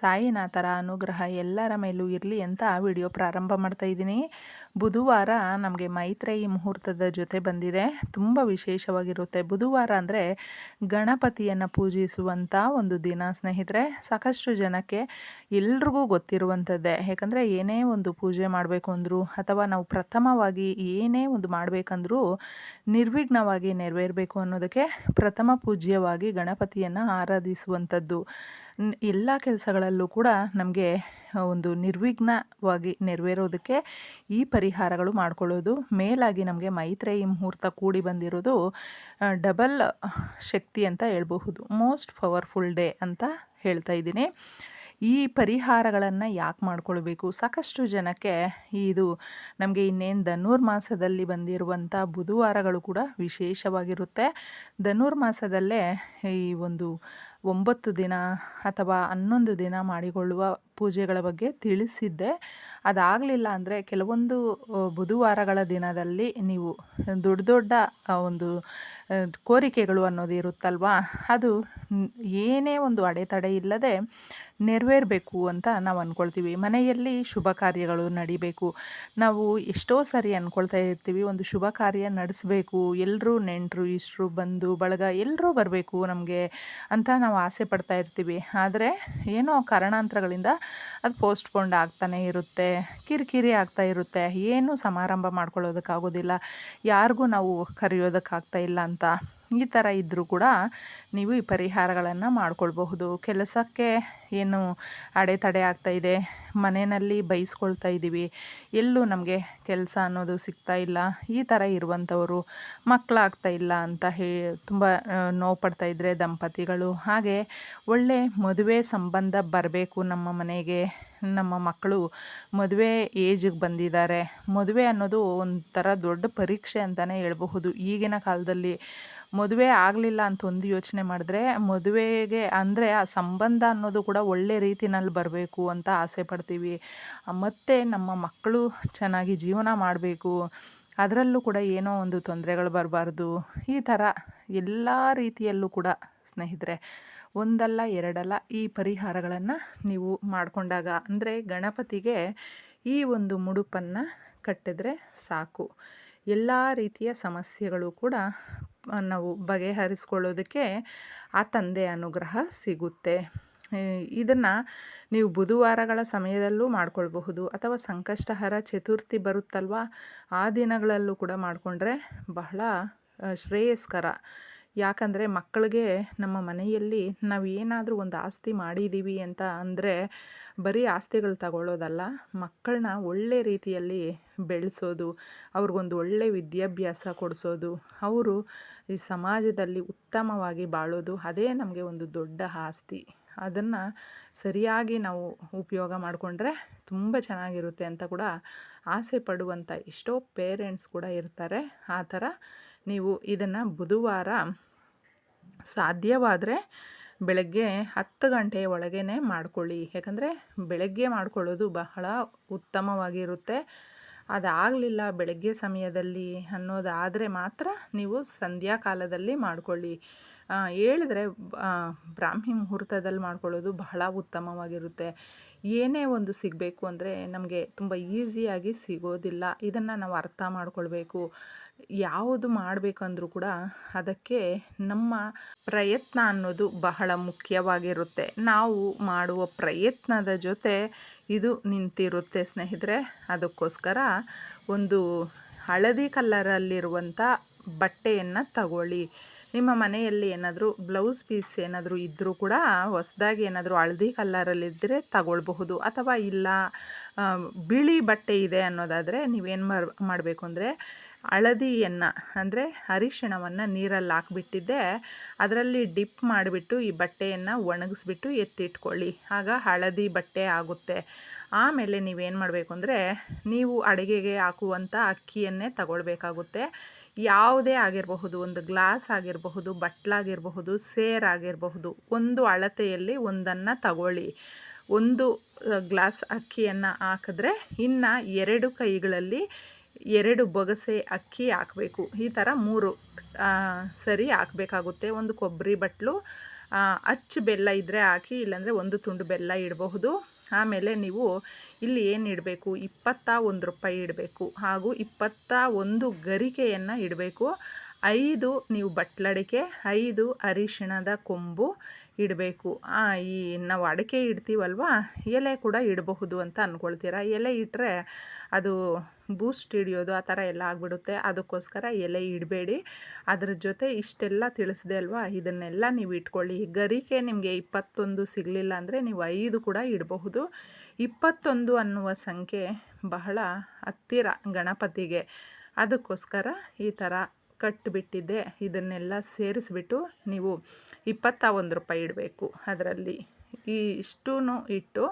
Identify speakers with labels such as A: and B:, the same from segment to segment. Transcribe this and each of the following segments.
A: ಸಾಯಿನಾಥರ ಅನುಗ್ರಹ ಎಲ್ಲರ ಮೇಲೂ ಇರಲಿ ಅಂತ ವಿಡಿಯೋ ಪ್ರಾರಂಭ ಮಾಡ್ತಾ ಇದ್ದೀನಿ. ಬುಧವಾರ ನಮಗೆ ಮೈತ್ರೇಯಿ ಮುಹೂರ್ತದ ಜೊತೆ ಬಂದಿದೆ. ತುಂಬ ವಿಶೇಷವಾಗಿರುತ್ತೆ. ಬುಧವಾರ ಅಂದರೆ ಗಣಪತಿಯನ್ನು ಪೂಜಿಸುವಂಥ ಒಂದು ದಿನ, ಸ್ನೇಹಿತರೆ. ಸಾಕಷ್ಟು ಜನಕ್ಕೆ ಎಲ್ರಿಗೂ ಗೊತ್ತಿರುವಂಥದ್ದೇ. ಯಾಕಂದರೆ ಏನೇ ಒಂದು ಪೂಜೆ ಮಾಡಬೇಕು ಅಂದರೂ ಅಥವಾ ನಾವು ಪ್ರಥಮವಾಗಿ ಏನೇ ಒಂದು ಮಾಡಬೇಕಂದ್ರೂ ನಿರ್ವಿಘ್ನವಾಗಿ ನೆರವೇರಬೇಕು ಅನ್ನೋದಕ್ಕೆ ಪ್ರಥಮ ಪೂಜ್ಯವಾಗಿ ಗಣಪತಿಯನ್ನು ಆರಾಧಿಸುವಂಥದ್ದು. ಎಲ್ಲ ಕೆಲಸಗಳಲ್ಲೂ ಕೂಡ ನಮಗೆ ಒಂದು ನಿರ್ವಿಘ್ನವಾಗಿ ನೆರವೇರೋದಕ್ಕೆ ಈ ಪರಿಹಾರಗಳು ಮಾಡ್ಕೊಳ್ಳೋದು, ಮೇಲಾಗಿ ನಮಗೆ ಮೈತ್ರೇಯಿ ಮುಹೂರ್ತ ಕೂಡಿ ಬಂದಿರೋದು ಡಬಲ್ ಶಕ್ತಿ ಅಂತ ಹೇಳ್ಬಹುದು, ಮೋಸ್ಟ್ ಪವರ್ಫುಲ್ ಡೇ ಅಂತ ಹೇಳ್ತಾ ಇದ್ದೀನಿ. ಈ ಪರಿಹಾರಗಳನ್ನು ಯಾಕೆ ಮಾಡ್ಕೊಳ್ಬೇಕು? ಸಾಕಷ್ಟು ಜನಕ್ಕೆ ಇದು ನಮಗೆ ಇನ್ನೇನು ಧನುರ್ಮಾಸದಲ್ಲಿ ಬಂದಿರುವಂಥ ಬುಧವಾರಗಳು ಕೂಡ ವಿಶೇಷವಾಗಿರುತ್ತೆ. ಧನುರ್ಮಾಸದಲ್ಲೇ ಈ ಒಂದು ಒಂಬತ್ತು ದಿನ ಅಥವಾ ಹನ್ನೊಂದು ದಿನ ಮಾಡಿಕೊಳ್ಳುವ ಪೂಜೆಗಳ ಬಗ್ಗೆ ತಿಳಿಸಿದ್ದೆ. ಅದಾಗಲಿಲ್ಲ ಅಂದರೆ ಕೆಲವೊಂದು ಬುಧವಾರಗಳ ದಿನದಲ್ಲಿ ನೀವು ದೊಡ್ಡ ದೊಡ್ಡ ಒಂದು ಕೋರಿಕೆಗಳು ಅನ್ನೋದು ಇರುತ್ತಲ್ವಾ? ಅದು ಏನೇ ಒಂದು ಅಡೆತಡೆ ಇಲ್ಲದೆ ನೆರವೇರಬೇಕು ಅಂತ ನಾವು ಅಂದ್ಕೊಳ್ತೀವಿ ಮನೆಯಲ್ಲಿ ಶುಭ ಕಾರ್ಯಗಳು ನಡಿಬೇಕು. ನಾವು ಎಷ್ಟೋ ಸರಿ ಅಂದ್ಕೊಳ್ತಾ ಇರ್ತೀವಿ, ಒಂದು ಶುಭ ಕಾರ್ಯ ನಡೆಸಬೇಕು. ಎಲ್ಲರೂ ನೆಂಟರು, ಇಷ್ಟರು ಬಂದು, ಬಳಗ ಎಲ್ಲರೂ ಬರಬೇಕು ನಮಗೆ ಅಂತ ನಾವು ಆಸೆ ಪಡ್ತಾ ಇರ್ತೀವಿ. ಆದರೆ ಏನೋ ಕಾರಣಾಂತರಗಳಿಂದ ಅದು ಪೋಸ್ಟ್ಪೋಂಡ್ ಆಗ್ತಾನೆ ಇರುತ್ತೆ, ಕಿರಿಕಿರಿ ಆಗ್ತಾ ಇರುತ್ತೆ. ಏನು ಸಮಾರಂಭ ಮಾಡ್ಕೊಳ್ಳೋದಕ್ಕಾಗೋದಿಲ್ಲ. ಯಾರಿಗೂ ನಾವು ಕರೆಯೋದಕ್ಕಾಗ್ತಾ ಇಲ್ಲ ಅಂತ ಈ ಥರ ಇದ್ದರೂ ಕೂಡ ನೀವು ಈ ಪರಿಹಾರಗಳನ್ನು ಮಾಡ್ಕೊಳ್ಬಹುದು. ಕೆಲಸಕ್ಕೆ ಏನು ಅಡೆತಡೆ ಆಗ್ತಾ ಇದೆ, ಮನೆಯಲ್ಲಿ ಬೈಸ್ಕೊಳ್ತಾ ಇದ್ದೀವಿ ಎಲ್ಲೂ ನಮಗೆ ಕೆಲಸ ಅನ್ನೋದು ಸಿಗ್ತಾ ಇಲ್ಲ, ಈ ಥರ ಇರುವಂಥವರು ಮಕ್ಕಳಾಗ್ತಾ ಇಲ್ಲ ಅಂತ ಹೇ, ತುಂಬ ನೋವು ಪಡ್ತಾ ಇದ್ದರೆ ದಂಪತಿಗಳು. ಹಾಗೆ ಒಳ್ಳೆ ಮದುವೆ ಸಂಬಂಧ ಬರಬೇಕು ನಮ್ಮ ಮನೆಗೆ, ನಮ್ಮ ಮಕ್ಕಳು ಮದುವೆ ಏಜಿಗೆ ಬಂದಿದ್ದಾರೆ. ಮದುವೆ ಅನ್ನೋದು ಒಂಥರ ದೊಡ್ಡ ಪರೀಕ್ಷೆ ಅಂತಲೇ ಹೇಳಬಹುದು. ಈಗಿನ ಕಾಲದಲ್ಲಿ ಮದುವೆ ಆಗಲಿಲ್ಲ ಅಂತ ಒಂದು ಯೋಚನೆ ಮಾಡಿದ್ರೆ, ಮದುವೆಗೆ ಅಂದರೆ ಆ ಸಂಬಂಧ ಅನ್ನೋದು ಕೂಡ ಒಳ್ಳೆ ರೀತಿನಲ್ಲಿ ಬರಬೇಕು ಅಂತ ಆಸೆ ಪಡ್ತೀವಿ. ಮತ್ತು ನಮ್ಮ ಮಕ್ಕಳು ಚೆನ್ನಾಗಿ ಜೀವನ ಮಾಡಬೇಕು. ಅದರಲ್ಲೂ ಕೂಡ ಏನೋ ಒಂದು ತೊಂದರೆಗಳು ಬರಬಾರ್ದು. ಈ ಥರ ಎಲ್ಲ ರೀತಿಯಲ್ಲೂ ಕೂಡ ಸ್ನೇಹಿತರೆ, ಒಂದಲ್ಲ ಎರಡಲ್ಲ ಈ ಪರಿಹಾರಗಳನ್ನು ನೀವು ಮಾಡಿಕೊಂಡಾಗ, ಅಂದರೆ ಗಣಪತಿಗೆ ಈ ಒಂದು ಮುಡುಪನ್ನು ಕಟ್ಟಿದ್ರೆ ಸಾಕು. ಎಲ್ಲ ರೀತಿಯ ಸಮಸ್ಯೆಗಳು ಕೂಡ ನಾವು ಬಗೆಹರಿಸ್ಕೊಳ್ಳೋದಕ್ಕೆ ಆ ತಂದೆ ಅನುಗ್ರಹ ಸಿಗುತ್ತೆ. ಇದನ್ನು ನೀವು ಬುಧವಾರಗಳ ಸಮಯದಲ್ಲೂ ಮಾಡ್ಕೊಳ್ಬಹುದು. ಅಥವಾ ಸಂಕಷ್ಟಹರ ಚತುರ್ಥಿ ಬರುತ್ತಲ್ವ, ಆ ದಿನಗಳಲ್ಲೂ ಕೂಡ ಮಾಡಿಕೊಂಡ್ರೆ ಬಹಳ ಶ್ರೇಯಸ್ಕರ. ಯಾಕಂದರೆ ಮಕ್ಕಳಿಗೆ ನಮ್ಮ ಮನೆಯಲ್ಲಿ ನಾವು ಏನಾದರೂ ಒಂದು ಆಸ್ತಿ ಮಾಡಿದ್ದೀವಿ ಅಂತ ಅಂದರೆ ಬರೀ ಆಸ್ತಿಗಳು ತಗೊಳ್ಳೋದಲ್ಲ ಮಕ್ಕಳನ್ನ ಒಳ್ಳೆ ರೀತಿಯಲ್ಲಿ ಬೆಳೆಸೋದು, ಅವ್ರಿಗೊಂದು ಒಳ್ಳೆ ವಿದ್ಯಾಭ್ಯಾಸ ಕೊಡಿಸೋದು, ಅವರು ಈ ಸಮಾಜದಲ್ಲಿ ಉತ್ತಮವಾಗಿ ಬಾಳೋದು, ಅದೇ ನಮಗೆ ಒಂದು ದೊಡ್ಡ ಆಸ್ತಿ. ಅದನ್ನು ಸರಿಯಾಗಿ ನಾವು ಉಪಯೋಗ ಮಾಡಿಕೊಂಡ್ರೆ ತುಂಬ ಚೆನ್ನಾಗಿರುತ್ತೆ ಅಂತ ಕೂಡ ಆಸೆ ಪಡುವಂಥ ಎಷ್ಟೋ ಪೇರೆಂಟ್ಸ್ ಕೂಡ ಇರ್ತಾರೆ. ಆ ಥರ ನೀವು ಇದನ್ನು ಬುಧವಾರ ಸಾಧ್ಯವಾದರೆ ಬೆಳಗ್ಗೆ ಹತ್ತು ಗಂಟೆಯ ಒಳಗೇ ಮಾಡ್ಕೊಳ್ಳಿ. ಯಾಕಂದರೆ ಬೆಳಗ್ಗೆ ಮಾಡ್ಕೊಳ್ಳೋದು ಬಹಳ ಉತ್ತಮವಾಗಿರುತ್ತೆ. ಅದಾಗಲಿಲ್ಲ ಬೆಳಗ್ಗೆ ಸಮಯದಲ್ಲಿ ಅನ್ನೋದಾದರೆ ಮಾತ್ರ ನೀವು ಸಂಧ್ಯಾಕಾಲದಲ್ಲಿ ಮಾಡಿಕೊಳ್ಳಿ. ಹೇಳಿದ್ರೆ ಬ್ರಾಹ್ಮಿ ಮುಹೂರ್ತದಲ್ಲಿ ಮಾಡ್ಕೊಳ್ಳೋದು ಬಹಳ ಉತ್ತಮವಾಗಿರುತ್ತೆ. ಏನೇ ಒಂದು ಸಿಗಬೇಕು ಅಂದರೆ ನಮಗೆ ತುಂಬ ಈಸಿಯಾಗಿ ಸಿಗೋದಿಲ್ಲ. ಇದನ್ನು ನಾವು ಅರ್ಥ ಮಾಡ್ಕೊಳ್ಬೇಕು. ಯಾವುದು ಮಾಡಬೇಕಂದ್ರೂ ಕೂಡ ಅದಕ್ಕೆ ನಮ್ಮ ಪ್ರಯತ್ನ ಅನ್ನೋದು ಬಹಳ ಮುಖ್ಯವಾಗಿರುತ್ತೆ. ನಾವು ಮಾಡುವ ಪ್ರಯತ್ನದ ಜೊತೆ ಇದು ನಿಂತಿರುತ್ತೆ ಸ್ನೇಹಿತರೆ. ಅದಕ್ಕೋಸ್ಕರ ಒಂದು ಹಳದಿ ಕಲ್ಲರಲ್ಲಿರುವಂಥ ಬಟ್ಟೆಯನ್ನು ತಗೊಳ್ಳಿ. ನಿಮ್ಮ ಮನೆಯಲ್ಲಿ ಏನಾದರೂ ಬ್ಲೌಸ್ ಪೀಸ್ ಏನಾದರೂ ಇದ್ದರೂ ಕೂಡ ಹೊಸದಾಗಿ ಏನಾದರೂ ಹಳದಿ ಕಲ್ಲರಲ್ಲಿದ್ದರೆ ತಗೊಳ್ಬಹುದು. ಅಥವಾ ಇಲ್ಲ ಬಿಳಿ ಬಟ್ಟೆ ಇದೆ ಅನ್ನೋದಾದರೆ ನೀವೇನು ಮಾಡಬೇಕು ಅಂದರೆ ಹಳದಿಯನ್ನು, ಅಂದರೆ ಅರಿಶಿಣವನ್ನು ನೀರಲ್ಲಿ ಹಾಕ್ಬಿಟ್ಟಿದ್ದೆ, ಅದರಲ್ಲಿ ಡಿಪ್ ಮಾಡಿಬಿಟ್ಟು ಈ ಬಟ್ಟೆಯನ್ನು ಒಣಗಿಸ್ಬಿಟ್ಟು ಎತ್ತಿಟ್ಕೊಳ್ಳಿ. ಆಗ ಹಳದಿ ಬಟ್ಟೆ ಆಗುತ್ತೆ. ಆಮೇಲೆ ನೀವೇನು ಮಾಡಬೇಕು ಅಂದರೆ ನೀವು ಅಡುಗೆಗೆ ಹಾಕುವಂಥ ಅಕ್ಕಿಯನ್ನೇ ತಗೊಳ್ಬೇಕಾಗುತ್ತೆ. ಯಾವುದೇ ಆಗಿರಬಹುದು, ಒಂದು ಗ್ಲಾಸ್ ಆಗಿರಬಹುದು ಬಟ್ಲಾಗಿರಬಹುದು ಸೇರಾಗಿರಬಹುದು ಒಂದು ಅಳತೆಯಲ್ಲಿ ಒಂದನ್ನು ತಗೊಳ್ಳಿ. ಒಂದು ಗ್ಲಾಸ್ ಅಕ್ಕಿಯನ್ನು ಹಾಕಿದ್ರೆ ಇನ್ನು ಎರಡು ಕೈಗಳಲ್ಲಿ ಎರಡು ಬೊಗಸೆ ಅಕ್ಕಿ ಹಾಕಬೇಕು. ಈ ಥರ ಮೂರು ಸರಿ ಹಾಕಬೇಕಾಗುತ್ತೆ. ಒಂದು ಕೊಬ್ಬರಿ ಬಟ್ಲು ಅಚ್ಚು ಬೆಲ್ಲ ಇದ್ದರೆ ಹಾಕಿ, ಇಲ್ಲಾಂದರೆ ಒಂದು ತುಂಡು ಬೆಲ್ಲ ಇಡಬಹುದು. ಆಮೇಲೆ ನೀವು ಇಲ್ಲಿ ಏನು ಇಡಬೇಕು? ಇಪ್ಪತ್ತ ಒಂದು ರೂಪಾಯಿ ಇಡಬೇಕು. ಹಾಗೂ ಇಪ್ಪತ್ತ ಒಂದು ಗರಿಕೆಯನ್ನು ಇಡಬೇಕು. ಐದು ನೀವು ಬಟ್ಲಡಿಕೆ, ಐದು ಅರಿಶಿಣದ ಕೊಂಬು ಇಡಬೇಕು. ಈ ನಾವು ಅಡಿಕೆ ಇಡ್ತೀವಲ್ವ? ಎಲೆ ಕೂಡ ಇಡಬಹುದು ಅಂತ ಅಂದ್ಕೊಳ್ತೀರಾ ಎಲೆ ಇಟ್ಟರೆ ಅದು ಬೂಸ್ಟ್ ಹಿಡಿಯೋದು ಆ ಥರ ಎಲ್ಲ ಆಗಿಬಿಡುತ್ತೆ. ಅದಕ್ಕೋಸ್ಕರ ಎಲೆ ಇಡಬೇಡಿ. ಅದ್ರ ಜೊತೆ ಇಷ್ಟೆಲ್ಲ ತಿಳಿಸಿದೆ ಅಲ್ವಾ? ಇದನ್ನೆಲ್ಲ ನೀವು ಇಟ್ಕೊಳ್ಳಿ. ಗರಿಕೆ ನಿಮಗೆ ಇಪ್ಪತ್ತೊಂದು ಸಿಗಲಿಲ್ಲ ಅಂದರೆ ನೀವು ಐದು ಕೂಡ ಇಡಬಹುದು. ಇಪ್ಪತ್ತೊಂದು ಅನ್ನುವ ಸಂಖ್ಯೆ ಬಹಳ ಹತ್ತಿರ ಗಣಪತಿಗೆ. ಅದಕ್ಕೋಸ್ಕರ ಈ ಥರ ಕಟ್ಟಿಬಿಟ್ಟಿದ್ದೆ ಇದನ್ನೆಲ್ಲ ಸೇರಿಸ್ಬಿಟ್ಟು ನೀವು ಇಪ್ಪತ್ತ ಒಂದು ರೂಪಾಯಿ ಇಡಬೇಕು. ಅದರಲ್ಲಿ ಈ ಇಷ್ಟೂ ಇಟ್ಟು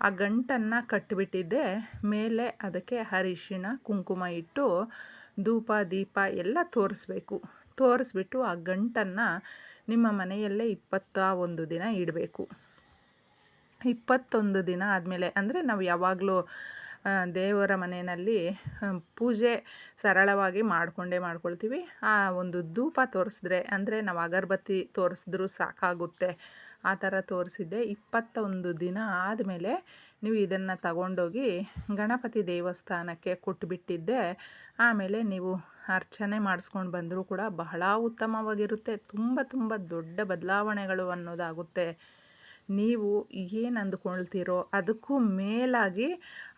A: ಆ ಗಂಟನ್ನು ಕಟ್ಟಿಬಿಟ್ಟಿದ್ದೆ ಮೇಲೆ ಅದಕ್ಕೆ ಅರಿಶಿಣ, ಕುಂಕುಮ ಇಟ್ಟು ಧೂಪ, ದೀಪ ಎಲ್ಲ ತೋರಿಸ್ಬೇಕು. ತೋರಿಸ್ಬಿಟ್ಟು ಆ ಗಂಟನ್ನು ನಿಮ್ಮ ಮನೆಯಲ್ಲೇ ಇಪ್ಪತ್ತ ಒಂದು ದಿನ ಇಡಬೇಕು. ಇಪ್ಪತ್ತೊಂದು ದಿನ ಆದಮೇಲೆ, ಅಂದರೆ ನಾವು ಯಾವಾಗಲೂ ದೇವರ ಮನೆಯಲ್ಲಿ ಪೂಜೆ ಸರಳವಾಗಿ ಮಾಡಿಕೊಂಡೇ ಮಾಡ್ಕೊಳ್ತೀವಿ. ಆ, ಒಂದು ಧೂಪ ತೋರಿಸಿದ್ರೆ, ಅಂದರೆ ನಾವು ಅಗರಬತ್ತಿ ತೋರಿಸಿದ್ರೂ ಸಾಕಾಗುತ್ತೆ. ಆ ಥರ ತೋರಿಸಿದ್ದೆ. ಇಪ್ಪತ್ತೊಂದು ದಿನ ಆದಮೇಲೆ ನೀವು ಇದನ್ನು ತಗೊಂಡೋಗಿ ಗಣಪತಿ ದೇವಸ್ಥಾನಕ್ಕೆ ಕೊಟ್ಟುಬಿಟ್ಟಿದ್ದೆ ಆಮೇಲೆ ನೀವು ಅರ್ಚನೆ ಮಾಡಿಸ್ಕೊಂಡು ಬಂದರೂ ಕೂಡ ಬಹಳ ಉತ್ತಮವಾಗಿರುತ್ತೆ. ತುಂಬ ತುಂಬ ದೊಡ್ಡ ಬದಲಾವಣೆಗಳು ಅನ್ನೋದಾಗುತ್ತೆ. ನೀವು ಏನು ಅಂದ್ಕೊಳ್ತೀರೋ ಅದಕ್ಕೂ ಮೇಲಾಗಿ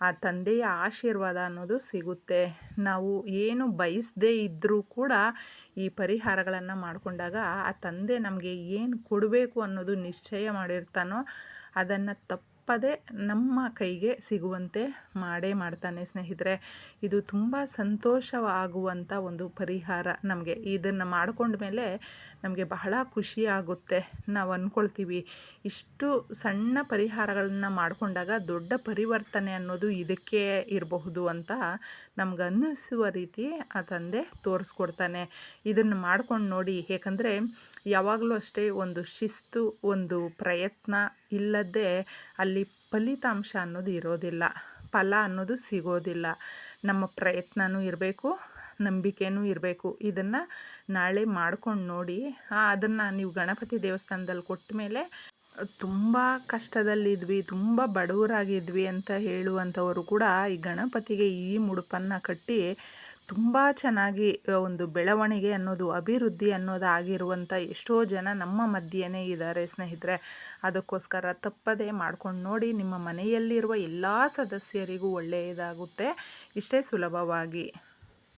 A: ಆ ತಂದೆಯ ಆಶೀರ್ವಾದ ಅನ್ನೋದು ಸಿಗುತ್ತೆ. ನಾವು ಏನು ಬಯಸದೇ ಇದ್ದರೂ ಕೂಡ ಈ ಪರಿಹಾರಗಳನ್ನು ಮಾಡಿಕೊಂಡಾಗ ಆ ತಂದೆ ನಮಗೆ ಏನು ಕೊಡಬೇಕು ಅನ್ನೋದು ನಿಶ್ಚಯ ಮಾಡಿರ್ತಾನೋ ಅದನ್ನು ತಪ್ಪದೇ ನಮ್ಮ ಕೈಗೆ ಸಿಗುವಂತೆ ಮಾಡೇ ಮಾಡ್ತಾನೆ ಸ್ನೇಹಿತರೆ. ಇದು ತುಂಬ ಸಂತೋಷವಾಗುವಂಥ ಒಂದು ಪರಿಹಾರ ನಮಗೆ. ಇದನ್ನು ಮಾಡಿಕೊಂಡ ಮೇಲೆ ನಮಗೆ ಬಹಳ ಖುಷಿ ಆಗುತ್ತೆ. ನಾವು ಅಂದ್ಕೊಳ್ತೀವಿ ಇಷ್ಟು ಸಣ್ಣ ಪರಿಹಾರಗಳನ್ನ ಮಾಡಿಕೊಂಡಾಗ ದೊಡ್ಡ ಪರಿವರ್ತನೆ ಅನ್ನೋದು ಇದಕ್ಕೆ ಇರಬಹುದು ಅಂತ ನಮ್ಗೆ ಅನ್ನಿಸುವ ರೀತಿ ಆ ತಂದೆ ತೋರಿಸ್ಕೊಡ್ತಾನೆ. ಇದನ್ನು ಮಾಡ್ಕೊಂಡು ನೋಡಿ ಏಕೆಂದರೆ ಯಾವಾಗಲೂ ಅಷ್ಟೇ ಒಂದು ಶಿಸ್ತು, ಒಂದು ಪ್ರಯತ್ನ ಇಲ್ಲದೆ ಅಲ್ಲಿ ಫಲಿತಾಂಶ ಅನ್ನೋದು ಇರೋದಿಲ್ಲ. ಫಲ ಅನ್ನೋದು ಸಿಗೋದಿಲ್ಲ. ನಮ್ಮ ಪ್ರಯತ್ನವೂ ಇರಬೇಕು, ನಂಬಿಕೆನೂ ಇರಬೇಕು. ಇದನ್ನು ನಾಳೆ ಮಾಡ್ಕೊಂಡು ನೋಡಿ ಅದನ್ನು ನೀವು ಗಣಪತಿ ದೇವಸ್ಥಾನದಲ್ಲಿ ಕೊಟ್ಟ ಮೇಲೆ ತುಂಬ ಕಷ್ಟದಲ್ಲಿದ್ವಿ, ತುಂಬ ಬಡವರಾಗಿದ್ವಿ ಅಂತ ಹೇಳುವಂಥವರು ಕೂಡ ಈ ಗಣಪತಿಗೆ ಈ ಮುಡುಪನ್ನು ಕಟ್ಟಿ ತುಂಬ ಚೆನ್ನಾಗಿ ಒಂದು ಬೆಳವಣಿಗೆ ಅನ್ನೋದು, ಅಭಿವೃದ್ಧಿ ಅನ್ನೋದು ಆಗಿರುವಂಥ ಎಷ್ಟೋ ಜನ ನಮ್ಮ ಮಧ್ಯೆಯೇ ಇದ್ದಾರೆ ಸ್ನೇಹಿತರೆ. ಅದಕ್ಕೋಸ್ಕರ ತಪ್ಪದೇ ಮಾಡ್ಕೊಂಡು ನೋಡಿ, ನಿಮ್ಮ ಮನೆಯಲ್ಲಿರುವ ಎಲ್ಲ ಸದಸ್ಯರಿಗೂ ಒಳ್ಳೆಯದಾಗುತ್ತೆ. ಇಷ್ಟೇ ಸುಲಭವಾಗಿ.